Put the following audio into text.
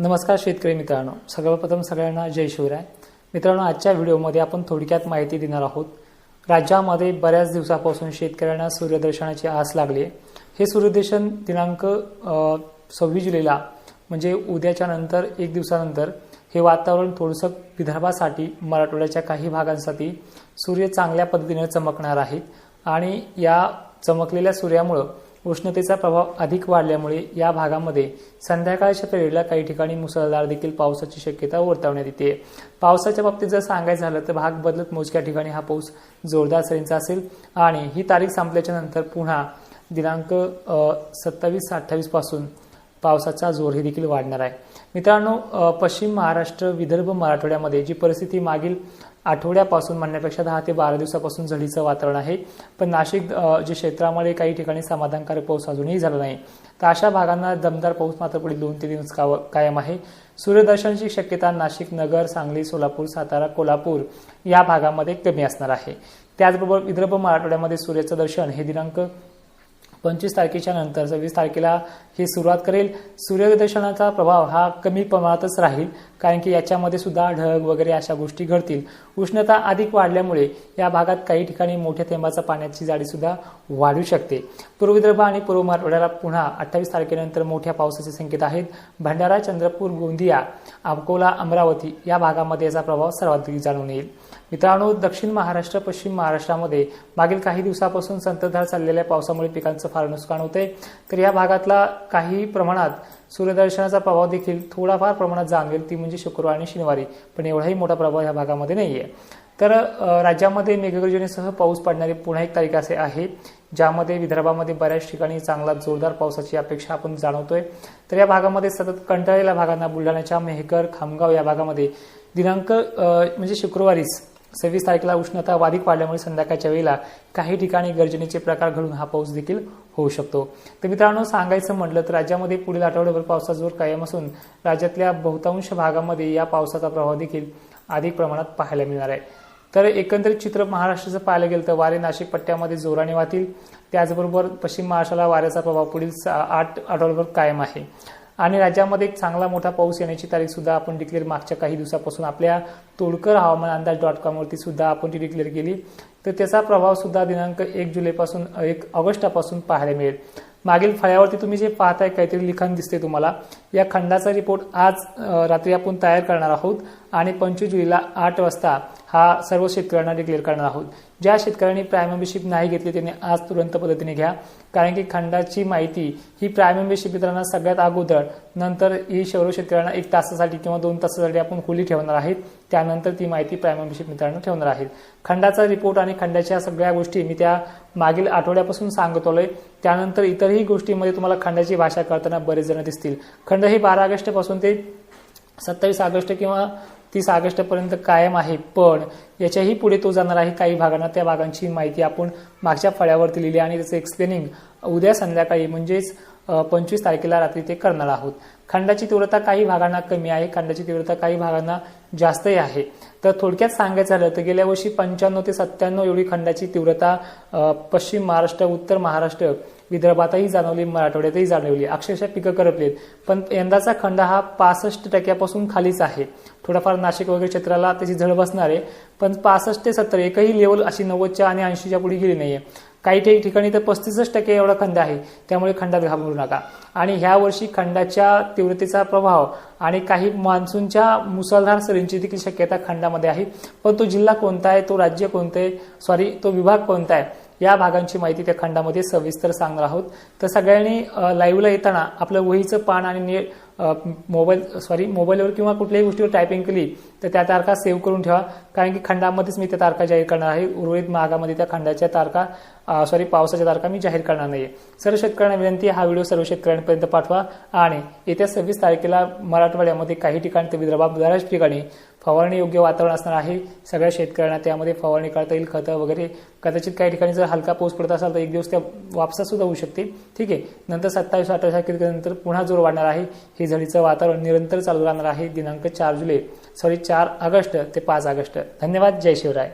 नमस्कार शेतकरी मित्रांनो. सर्वप्रथम सगळ्यांना जय शिवराय. मित्रांनो आजच्या व्हिडिओमध्ये आपण थोडक्यात माहिती देणार आहोत. राज्यामध्ये बऱ्याच दिवसापासून शेतकऱ्यांना सूर्यदर्शनाची आस लागली आहे. हे सूर्यदर्शन दिनांक सव्वीस जुलैला म्हणजे उद्याच्या नंतर एक दिवसानंतर हे वातावरण थोडंसं विदर्भासाठी मराठवाड्याच्या काही भागांसाठी सूर्य चांगल्या पद्धतीने चमकणार आहेत आणि या चमकलेल्या सूर्यामुळं उष्णतेचा प्रभाव अधिक वाढल्यामुळे या भागामध्ये संध्याकाळच्या वेळेला काही ठिकाणी मुसळधार देखील पावसाची शक्यता वर्तवण्यात येते. पावसाच्या बाबतीत जर सांगायचं झालं तर भाग बदलत मोजक्या ठिकाणी हा पाऊस जोरदार सरींचा असेल आणि ही तारीख संपल्याच्या नंतर पुन्हा दिनांक सत्तावीस अठ्ठावीसपासून पावसाचा जोर हे देखील वाढणार आहे. मित्रांनो पश्चिम महाराष्ट्र विदर्भ मराठवाड्यामध्ये जी परिस्थिती मागील आठवड्यापासून म्हणण्यापेक्षा दहा ते बारा दिवसापासून झडीचं वातावरण आहे. पण नाशिक जे क्षेत्रामध्ये काही ठिकाणी समाधानकारक पाऊस अजूनही झाला नाही. तर अशा भागांना दमदार पाऊस मात्र पुढील दोन ते दिवस कायम आहे. सूर्यदर्शनची शक्यता नाशिक नगर सांगली सोलापूर सातारा कोल्हापूर या भागामध्ये कमी असणार आहे. त्याचबरोबर विदर्भ मराठवाड्यामध्ये सूर्याचं दर्शन हे दिनांक पंचवीस तारखेच्या नंतर सव्वीस तारखेला हे सुरुवात करेल. सूर्यदर्शनाचा प्रभाव हा कमी प्रमाणातच राहील कारण की याच्यामध्ये सुद्धा ढग वगैरे अशा गोष्टी घडतील. उष्णता अधिक वाढल्यामुळे या भागात काही ठिकाणी मोठ्या थेंबाचा पाण्याची जाडी सुद्धा वाढू शकते. पूर्व विदर्भ आणि पूर्व मराठवाड्याला पुन्हा अठ्ठावीस तारखेनंतर मोठ्या पावसाचे संकेत आहेत. भंडारा चंद्रपूर गोंदिया अकोला अमरावती या भागामध्ये याचा प्रभाव सर्वाधिक जाणून येईल. मित्रांनो दक्षिण महाराष्ट्र पश्चिम महाराष्ट्रामध्ये मागील काही दिवसापासून संततधार चाललेल्या पावसामुळे पिकांचं फार नुकसान होते तर या भागातला काही प्रमाणात सूर्यदर्शनाचा प्रभाव देखील थोडाफार प्रमाणात जाणवेल. ती म्हणजे शुक्रवार आणि शनिवारी पण एवढाही मोठा प्रभाव या भागामध्ये नाहीये. तर राज्यामध्ये मेघगर्जनेसह पाऊस पडणारी पुन्हा एक तारीख असे आहे ज्यामध्ये विदर्भामध्ये बऱ्याच ठिकाणी चांगला जोरदार पावसाची अपेक्षा आपण जाणवतोय. तर या भागामध्ये सतत कंटाळलेल्या भागांना बुलढाण्याच्या मेहकर खामगाव या भागामध्ये दिनांक म्हणजे शुक्रवारीच सव्वीस तारखेला उष्णता वाधिक वाढल्यामुळे संध्याकाळच्या वेळेला काही ठिकाणी गर्जनेचे प्रकार घडून हा पाऊस देखील होऊ शकतो. तर मित्रांनो सांगायचं म्हटलं तर राज्यामध्ये पुढील आठवड्याभर पावसाचा जोर कायम असून राज्यातल्या बहुतांश भागामध्ये या पावसाचा प्रभाव देखील अधिक प्रमाणात पाहायला मिळणार आहे. तर एकंदरीत चित्र महाराष्ट्राचं पाहायला गेलं तर वारे नाशिक पट्ट्यामध्ये जोराने वाहतील. त्याचबरोबर पश्चिम महाराष्ट्राला वाऱ्याचा प्रभाव पुढील आठ आठवड्यावर कायम आहे. आणि राज्यामध्ये एक चांगला मोठा पाऊस येण्याची तारीख सुद्धा आपण डिक्लेअर मागच्या काही दिवसापासून आपल्या तोडकर हवामान अंदाज डॉट कॉमवरती सुद्धा आपण ती डिक्लेअर केली. तर त्याचा प्रभाव सुद्धा दिनांक एक जुलैपासून एक ऑगस्टापासून पाहायला मिळेल. मागील फळ्यावरती तुम्ही जे पाहताय काहीतरी लिखाण दिसते तुम्हाला. या खंडाचा रिपोर्ट आज रात्री आपण तयार करणार आहोत आणि पंचवीस जुलैला आठ वाजता हा सर्व शेतकऱ्यांना डिक्लेअर करणार आहोत. ज्या शेतकऱ्यांनी प्राईम मेंबरशिप नाही घेतली त्यांनी आज तुरंत पद्धतीने घ्या. कारण की खंडाची माहिती ही प्राईम मेंबरशिप मित्रांना सगळ्यात अगोदर नंतर ही सर्व शेतकऱ्यांना एक तासासाठी किंवा दोन तासासाठी आपण खुली ठेवणार आहेत. त्यानंतर ती माहिती प्राईम मेंबरशिप ठेवणार आहेत. खंडाचा रिपोर्ट आणि खंडाच्या सगळ्या गोष्टी मी त्या मागील आठवड्यापासून सांगत आलोय त्यानंतर इतरही गोष्टींमध्ये तुम्हाला खंडाची भाषा करताना बरेच जण दिसतील. खंड हे बारा ऑगस्टपासून ते सत्तावीस ऑगस्ट किंवा तीस ऑगस्ट पर्यंत कायम आहे. पण याच्याही पुढे तो जाणार आहे काही भागांना. त्या भागांची माहिती आपण मागच्या फळ्यावरती लिहिली आणि त्याचं एक्सप्लेनिंग उद्या संध्याकाळी म्हणजेच पंचवीस तारखेला रात्री ते करणार आहोत. खंडाची तीव्रता काही भागांना कमी आहे खंडाची तीव्रता काही भागांना जास्तही आहे. तर थोडक्यात सांगायचं झालं तर गेल्या वर्षी पंच्याण्णव ते सत्त्याण्णव एवढी खंडाची तीव्रता पश्चिम महाराष्ट्र उत्तर महाराष्ट्र विदर्भातही जाणवली मराठवाड्यातही जाणवली अक्षरशः पिकं करपलीत. पण यंदाचा खंड हा पासष्ट टक्क्यापासून खालीच आहे. थोडाफार नाशिक वगैरे क्षेत्राला त्याची झळ बसणार आहे पण पासष्ट ते सत्तर एकही लेवल अशी नव्वदच्या आणि ऐंशीच्या पुढे गेली नाहीये. काही ठिकाणी तर पस्तीसच टक्के एवढा खंड आहे त्यामुळे खंडात घाबरू नका. आणि ह्या वर्षी खंडाच्या तीव्रतेचा प्रभाव आणि काही मान्सूनच्या मुसळधार सरींची देखील शक्यता खंडामध्ये आहे. पण तो जिल्हा कोणता आहे तो राज्य कोणतं आहे सॉरी तो विभाग कोणता आहे या भागांची माहिती त्या खंडामध्ये सविस्तर सांगणार आहोत. तर सगळ्यांनी लाईव्हला येताना आपलं वहीचं पान आणि मोबाईल सॉरी मोबाईलवर किंवा कुठल्याही गोष्टीवर टायपिंग केली तर त्या तारखा सेव्ह करून ठेवा. कारण की खंडामध्येच मी त्या तारखा जाहीर करणार आहे. उर्वरित भागामध्ये त्या खंडाच्या तारखा सॉरी पावसाच्या तारखा मी जाहीर करणार नाहीये. सर्व शेतकऱ्यांना विनंती हा व्हिडिओ सर्व शेतकऱ्यांपर्यंत पाठवा. आणि येत्या सव्वीस तारखेला मराठवाड्यामध्ये काही ठिकाणी तर विदर्भात बऱ्याच ठिकाणी फवारणी योग्य वातावरण असणार आहे. सगळ्या शेतकऱ्यांना त्यामध्ये फवारणी करता येईल खतं वगैरे. कदाचित काही ठिकाणी जर हलका पाऊस पडत असाल तर एक दिवस त्या वापसासुद्धा होऊ शकते. ठीक आहे. नंतर सत्तावीस अठ्ठावीस तारखेनंतर पुन्हा जोर वाढणार आहे. हे झडीचं वातावरण निरंतर चालू राहणार आहे. दिनांक चार जुलै सॉरी चार ऑगस्ट ते पाच ऑगस्ट. धन्यवाद. जय शिवराय.